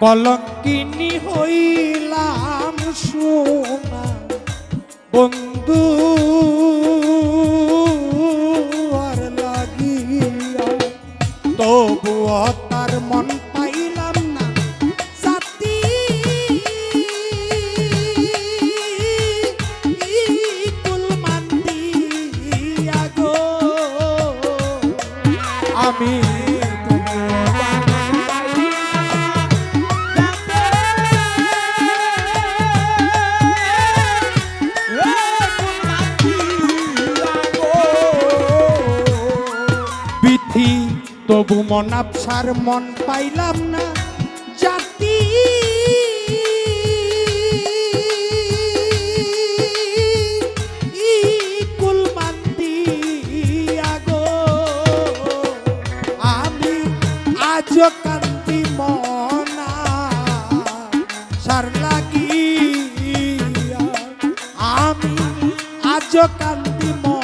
কলঙ্কিনী হইলাম সোনা। বন্ধু আর লাগিয়া তবুও তার মন পাইলাম না। জাতি আমি তবু মন আফসার মন পাইলাম না। জাতি। মনা। আমি আজ কান্দি মনা।